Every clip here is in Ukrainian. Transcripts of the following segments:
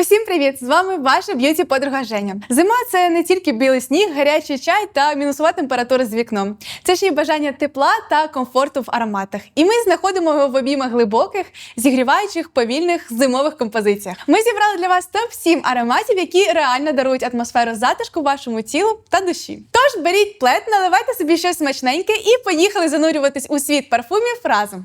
Усім привіт! З вами ваша б'юті подруга Женя. Зима це не тільки білий сніг, гарячий чай та мінусова температура з вікном. Це ще й бажання тепла та комфорту в ароматах. І ми знаходимо його в обіймах глибоких, зігріваючих, повільних зимових композиціях. Ми зібрали для вас топ 7 ароматів, які реально дарують атмосферу затишку вашому тілу та душі. Тож беріть плед, наливайте собі щось смачненьке і поїхали занурюватись у світ парфумів разом.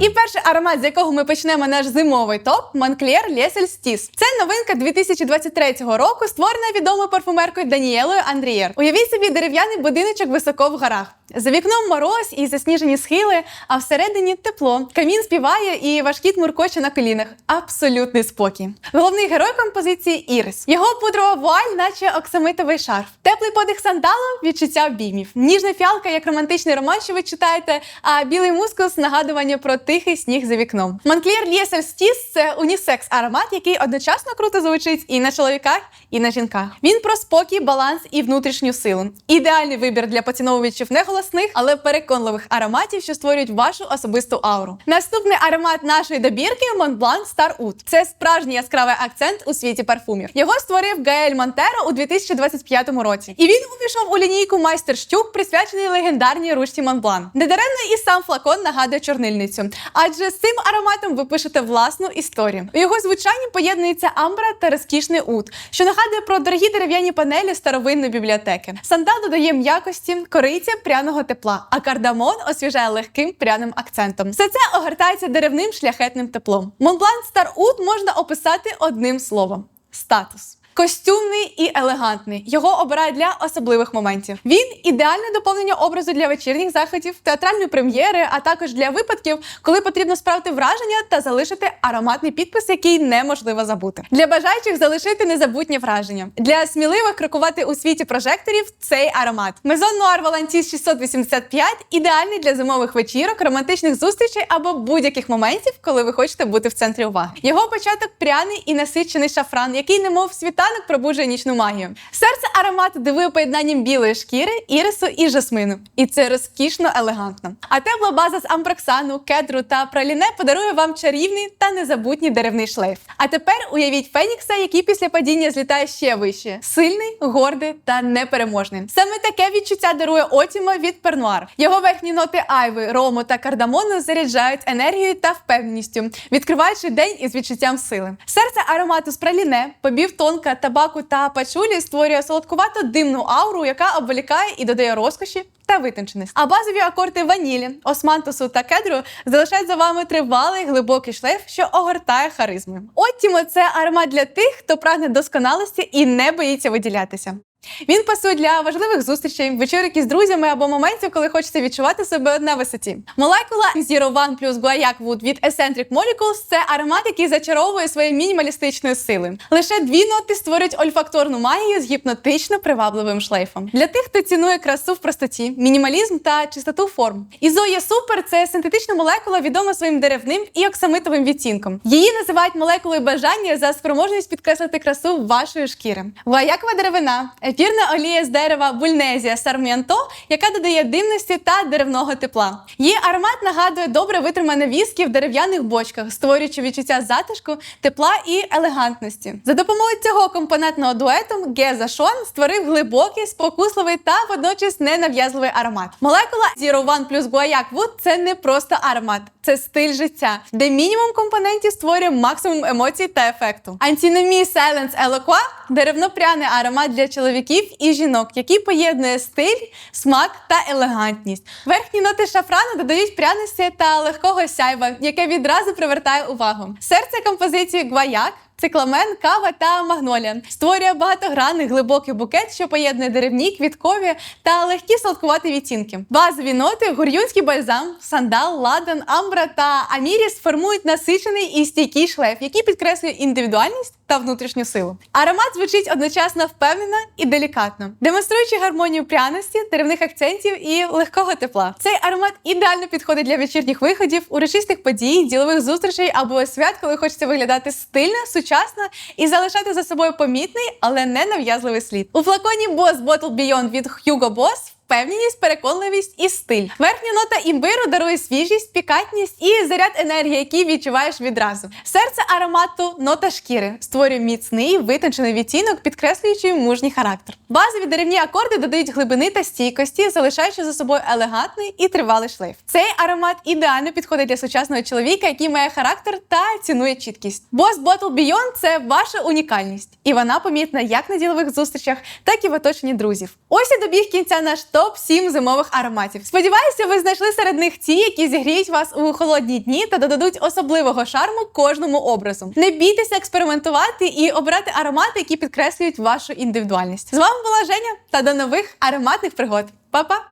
І перший аромат, з якого ми почнемо наш зимовий топ Moncler Лесель Стіс. Це новинка 2023 року, створена відомою парфумеркою Даніелою Андрієр. Уявіть собі дерев'яний будиночок високо в горах. За вікном мороз і засніжені схили, а всередині тепло. Камін співає і ваш кіт муркоче на колінах. Абсолютний спокій. Головний герой композиції Ірис. Його пудрова вуаль, наче оксамитовий шарф. Теплий подих сандалу, відчуття обіймів. Ніжна фіалка, як романтичний роман, що ви читаєте, а білий мускус нагадування про тихий сніг за вікном. Монклір Ліесель Стіс це унісекс аромат, який одночасно круто звучить і на чоловіках, і на жінках. Він про спокій, баланс і внутрішню силу. Ідеальний вибір для поціновувачів не голосних, але переконливих ароматів, що створюють вашу особисту ауру. Наступний аромат нашої добірки Star Oud. Це справжній яскравий акцент у світі парфумів. Його створив Гаель Монтеро у 2025 році. І він увійшов у лінійку майстер Штюк, присвячений легендарній ручці Montblanc. Недаремно і сам флакон нагадує чорнильницю. Адже з цим ароматом ви пишете власну історію. У його звучанні поєднується амбра та розкішний ут, що нагадує про дорогі дерев'яні панелі старовинної бібліотеки. Сандал додає м'якості, кориця пряного тепла, а кардамон освіжає легким пряним акцентом. Все це огортається деревним шляхетним теплом. Монблан Star Oud можна описати одним словом: статус. Костюмний і елегантний. Його обирають для особливих моментів. Він ідеальне доповнення образу для вечірніх заходів, театральної прем'єри, а також для випадків, коли потрібно справити враження та залишити ароматний підпис, який неможливо забути. Для бажаючих залишити незабутнє враження. Для сміливих крокувати у світі прожекторів цей аромат. Мезон Нуар Валантіс 685 ідеальний для зимових вечірок, романтичних зустрічей або будь-яких моментів, коли ви хочете бути в центрі уваги. Його початок пряний і насичений шафран, який немов світа світанок пробуджує нічну магію. Серце аромату дивує поєднанням білої шкіри, ірису і жасмину. І це розкішно елегантно. А тепла база з амброксану, кедру та праліне подарує вам чарівний та незабутній деревний шлейф. А тепер уявіть Фенікса, який після падіння злітає ще вище. Сильний, гордий та непереможний. Саме таке відчуття дарує Отіма від Пернуар. Його верхні ноти айви, рому та кардамону заряджають енергією та впевненістю, відкриваючи день із відчуттям сили. Серце аромату з праліне, побів тонка табаку та пачулі створює солодкувато димну ауру, яка обволікає і додає розкоші та витонченість. А базові акорди ванілі, османтусу та кедру залишають за вами тривалий глибокий шлейф, що огортає харизмою. Оттімо це аромат для тих, хто прагне досконалості і не боїться виділятися. Він пасує для важливих зустрічей, вечірки з друзями або моментів, коли хочеться відчувати себе на висоті. Молекула Zero One плюс Guaiac Wood від Eccentric Molecules – це аромат, який зачаровує своєю мінімалістичною силою. Лише дві ноти створюють ольфакторну магію з гіпнотично привабливим шлейфом. Для тих, хто цінує красу в простоті, мінімалізм та чистоту форм. Ізоя Супер це синтетична молекула, відома своїм деревним і оксамитовим відтінком. Її називають молекулою бажання за спроможність підкреслити красу вашої шкіри. Гуаякова деревина ефірна олія з дерева бульнезія сарміанто, яка додає димності та деревного тепла. Її аромат нагадує добре витримане віскі в дерев'яних бочках, створюючи відчуття затишку, тепла і елегантності. За допомогою цього компонентного дуету Геза Шон створив глибокий, спокусливий та водночас ненав'язливий аромат. Молекула Zero One плюс Guaiac Wood – це не просто аромат, це стиль життя, де мінімум компонентів створює максимум емоцій та ефекту. Антінемі Silence Елоква – деревно-пряний аромат для чоловіків і жінок, який поєднує стиль, смак та елегантність. Верхні ноти шафрану додають пряності та легкого сяйва, яке відразу привертає увагу. Серце композиції гваяк. Цикламен, кава та магнолія створює багатогранний глибокий букет, що поєднує деревні, квіткові та легкі сладкуваті відтінки. Базові ноти гур'юнський бальзам, сандал, ладан, амбра та аміріс формують насичений і стійкий шлейф, який підкреслює індивідуальність та внутрішню силу. Аромат звучить одночасно впевнено і делікатно, демонструючи гармонію пряності, деревних акцентів і легкого тепла. Цей аромат ідеально підходить для вечірніх виходів, урочистих подій, ділових зустрічей або свят, коли хочеться виглядати стильно, сучасно і залишати за собою помітний, але не нав'язливий слід. У флаконі Boss Bottle Beyond від Hugo Boss впевненість, переконливість і стиль. Верхня нота імбиру дарує свіжість, пікантність і заряд енергії, який відчуваєш відразу. Серце аромату нота шкіри створює міцний витончений відтінок, підкреслюючи мужній характер. Базові деревні акорди додають глибини та стійкості, залишаючи за собою елегантний і тривалий шлейф. Цей аромат ідеально підходить для сучасного чоловіка, який має характер та цінує чіткість. Boss Bottle Beyond – це ваша унікальність, і вона помітна як на ділових зустрічах, так і в оточенні друзів. Ось і добіг кінця наш топ 7 зимових ароматів. Сподіваюся, ви знайшли серед них ті, які зігріють вас у холодні дні та додадуть особливого шарму кожному образу. Не бійтеся експериментувати і обрати аромати, які підкреслюють вашу індивідуальність. З вами була Женя та до нових ароматних пригод. Па-па!